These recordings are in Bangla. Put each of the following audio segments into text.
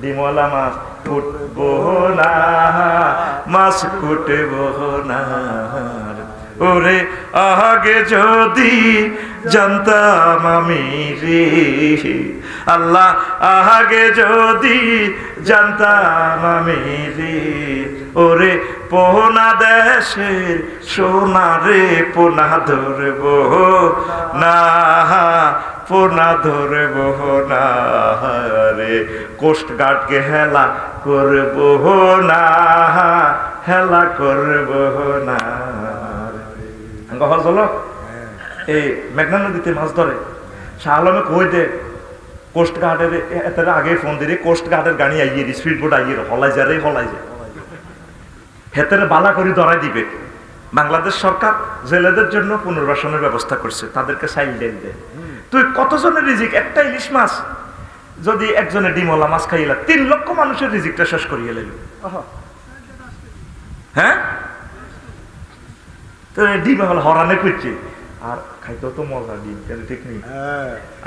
ডিমলা মাছ ফুটবো না মাছ ফুটবো না। ওরে আগে যদি জানতাম আমি রে আল্লাহ আগে যদি জানতাম আমি রে ওরে পোনা দেশের সোনা রে পোনা ধরব না পোনা ধরব না রে কোস্ট গার্ডকে হেলা করব না হেলা করব না গহর চলো। এই মেঘনা নদীতে মাছ ধরে। শাহ আলমে কই দে? কোস্ট গার্ডের এতের আগে ফোন দিলে কোস্ট গার্ডের গাড়ি আইয়ে দি স্পিড বোট আইয়ে হলাই যা রে হলাই যা। হেতের বালা করে ধরাই দিবে। বাংলাদেশ সরকার জেলেদের জন্য পুনর্বাসনের ব্যবস্থা করছে তাদেরকে সাইল দে। তুই কতজনের রিজিক? একটা ইলিশ মাছ। যদি একজনের ডিমলা মাছ খাইলা তিন লক্ষ মানুষের রিজিকটা শেষ করিয়ে লাইল। হ্যাঁ? ডিম হল হরানে করছে। আর খাইতেও তো মজা দিন ঠিক নেই।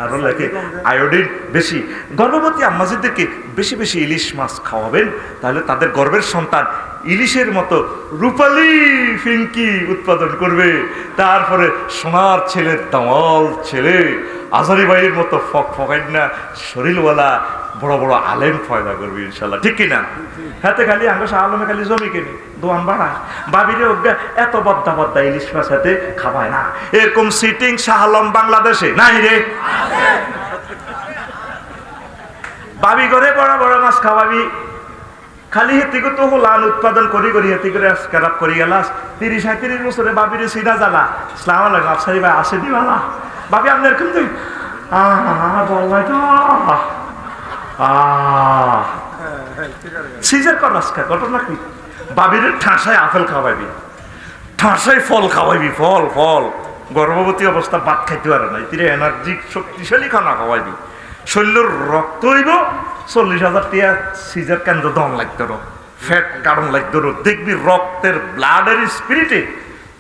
আরও লাগে আয়োডিন বেশি। গর্ভবতী আম্মাজিদেরকে বেশি বেশি ইলিশ মাছ খাওয়াবেন তাহলে তাদের গর্বের সন্তান ইলিশের মতো রূপালি ফিঙ্কি উৎপাদন করবে। তারপরে সোনার ছেলের দামাল ছেলে, আজারি বাইয়ের মতো ফক ফকাই না, শরীরওয়ালা বড় বড় আলেম ফয়দা করবে ইনশাল্লাহ ঠিক কিনা? হাতে খালি আঙ্গ আলমে খালি জমি কিনি, দোয়ান বাড়া। বাবিরে অজ্ঞা এত বদ্দা বদ্দা ইলিশ মাছ হাতে খাবায় না। এরকম সিটিং শাহ আলম বাংলাদেশে নাই রে। বাবি করে বড় বড় মাছ খাওয়াবি। খালি হেতিকে তো লান উৎপাদন করি করি হেতি করে খারাপ করি গেলাস তিরিশ সাঁত্রিশ বছরে বাবিরে সিনা জ্বালা। সালাম আলাইকুম আফসারি ভাই আসে দিবালা বাবি আপনার কিন্তু আহ বললাই তো। আহ। সিজার কর রাস্কা ঘটনা কি? বাবির ঠাসায় আপেল খাওয়াইবি। ঠাসায় ফল খাওয়াইবি, ফল ফল। গর্ভবতী অবস্থা ভাত খাইতে পারে না। তিরে এনার্জি শক্তিশালী খানা খাওয়াইবি। শরীরের রক্ত হইব, চল্লিশ হাজার টিয়া সিজার কেন্দ্র দম লাগতো ফ্যাট কারণ লাগতো দেখবি রক্তের ব্লাডের স্পিরিটে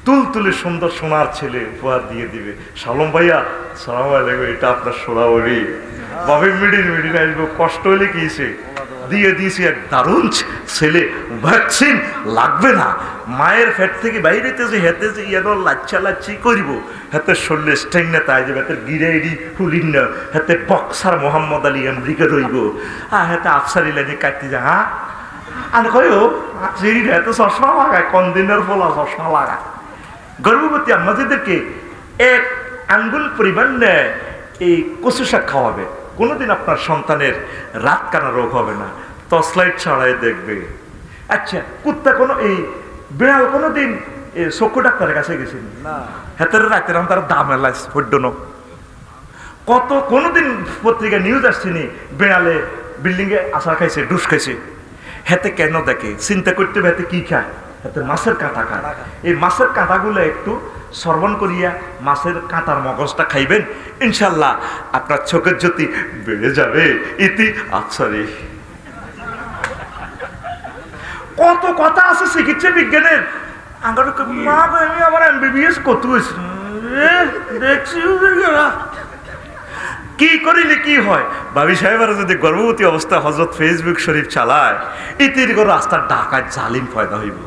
তুল তুলে সুন্দর সোনার ছেলে উপহার দিয়ে দিবে। সালম ভাইয়া, সালাম আলাইকুম, এটা আপনার সোনাবরি বাবি মিডিল মিডিল আসব, কষ্ট হলে কি দিয়ে দিয়েছি এক দারুণ ছেলে। ভ্যাকসিন লাগবে না। মায়ের ফ্যাট থেকে বাইরেতে যে হেতে যে ইয়ানো লাচ্ছা লাচ্ছি করিব। হাতে শরীরে স্ট্রেং না, তাই যাবে হাতে গিরাইডি ফুলিন না। হাতে বক্সার মোহাম্মদ আলী আমেরিকা রইব। আর হাতে আফসারি লাইনে কাটতে যা হ্যাঁ? আর কয়ও সিঁড়ি হাতে চশমা লাগায়, কোন দিনের ফলা চশমা লাগায়? গর্ভবতী আম্মাজিদেরকে এক আঙ্গুল পরিমাণ নেয়, এই কচু শাক খাওয়াবে। কোনোদিন আপনার সন্তানের রাত কানা রোগ হবে না। টর্চলাইট ছাড়াই দেখবে। আচ্ছা কুত্তা কোনো এই বিড়াল কোনোদিন এ, চক্ষু ডাক্তারের কাছে গেছেন? হেতের রাতের তার দাম এলাই হড্ডন কত কোনোদিন পত্রিকা নিউজ আসছেনি বিড়ালে বিল্ডিংয়ে আশা খাইছে ডুস খাইছে। হেতে কেন দেখে? চিন্তা করতে হবে হেতে কি খায়? হাতে মাছের কাঁটা খায়। এই মাছের কাঁটাগুলো একটু সর্বণ করিয়া মাছের কাঁটার মগজটা খাইবেন, ইনশাল্লাহ আপনার চোখের জ্যোতি বেড়ে যাবে। ইতি আচ্ছারি। কত কথা আছে চিকিৎসা বিজ্ঞানের। আমার মা আমি আবার এমবিবিএস কত হয়েছে দেখছি কি করিলে কি হয়? বাবি সাহেবের যদি গর্ভবতী অবস্থা হজরত ফেসবুক শরীফ চালায়, ইতির রাস্তার ডাকায় জালিম ফয়দা হইব।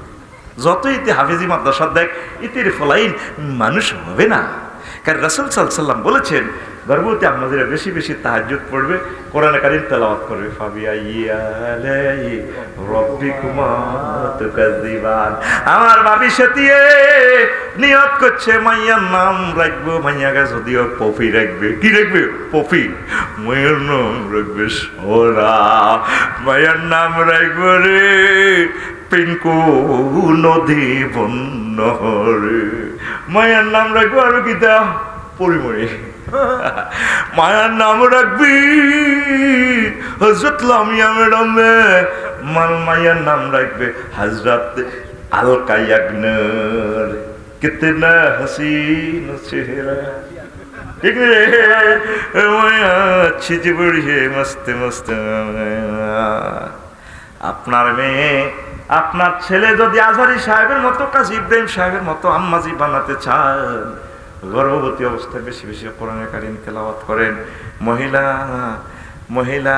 যত ইতি হাফিজি মাদ্রাসা দেখ, ইতির ফলাইন মানুষ হবে না। কারণ রসুল সাল্লাম বলেছেন, গর্ভবতী আমাদের বেশি বেশি তাহাজ্জুদ পড়বে, কোরআন কারিম তেলাওয়াত করবে। আমার বাবি সেতিয়ে নিয়ত করছে, মাইয়ার নাম রাখব, মাইয়া মাইয়াকে যদিও পপি রাখবে। কি রাখবে? পপি মায়ের নাম রাখবে সোরা। মায়ের নাম রাখব রে। পিঙ্কু নদী বন্য হরে মায়ার নাম রাখব আর গীতা পরিমরি মায়ার নাম রাখবি হজরত লামিয়া ম্যাডাম মাল মায়ার নাম রাখবে হজরত আলকা ইয়াগনর কিতনা হসিন চেহারা। ঠিক রে মায়া মস্তে মস্তে। আপনার মেয়ে আপনার ছেলে যদি আজহারি সাহেবের মতো কাজী ইব্রাহিম সাহেবের মতো আম্মাজি বানাতে চান গর্ভবতী অবস্থায় বেশি বেশি কোরআনে কারিম তেলাওয়াত করেন মহিলা মহিলা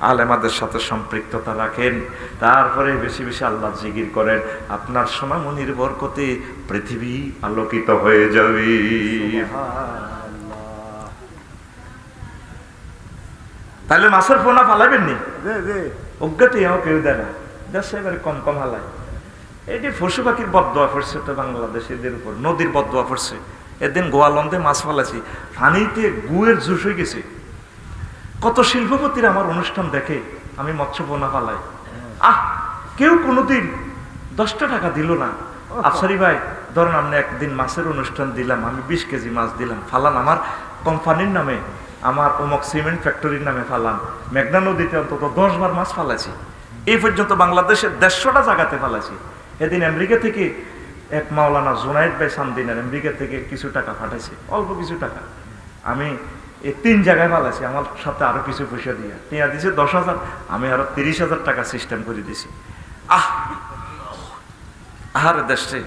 আলেমাদের সাথে সম্পৃক্ততা রাখেন তারপরে বেশি বেশি আল্লাহ জিকির করেন আপনার সোনামণির বরকতে পৃথিবী আলোকিত হয়ে যাবে। তাহলে মাছের পোনা ফালাবেন নি দে এও কেউ দেয় না। দেশে এবারে কম কম হালায়। এটি পশু পাখির বদোয়া পড়ছে তো বাংলাদেশিদের উপর, নদীর বদোয়া পড়ছে। এদিন গোয়ালন্দে মাছ ফালাছি, পানিতে গুয়ের জুস হয়ে গেছে। কত শিল্পপতির আমার অনুষ্ঠান দেখে আমি মৎস্য পোনা ফালাই আহ, কেউ কোনোদিন দশটা টাকা দিল না। আফসারি ভাই, ধরেন আপনি একদিন মাছের অনুষ্ঠান দিলাম, আমি বিশ কেজি মাছ দিলাম, ফালান আমার কোম্পানির নামে আমার অমুক সিমেন্ট ফ্যাক্টরির নামে ফালান মেঘনা নদীতে অন্তত দশ বার মাছ ফালাছি। এই পর্যন্ত বাংলাদেশের দেড়শোটা জায়গাতে ফালাছি। এদিন আমেরিকা থেকে এক মাওলানা জুনাইদ ভাই সামদিনের আমেরিকা থেকে কিছু টাকা পাঠাইছে, অল্প কিছু টাকা। আমি এই তিন জায়গায় ফালাছি, আমার সাথে আরও কিছু পয়সা দিয়ে। টিয়া দিছে দশ হাজার, আমি আরও তিরিশ হাজার টাকা সিস্টেম করে দিছি। আহ! আহারে দেশে।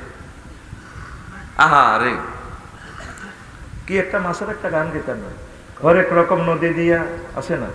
আহারে। কি একটা মাছের একটা গান গেতাম। না হরেক রকম নদী দিয়া আছে না?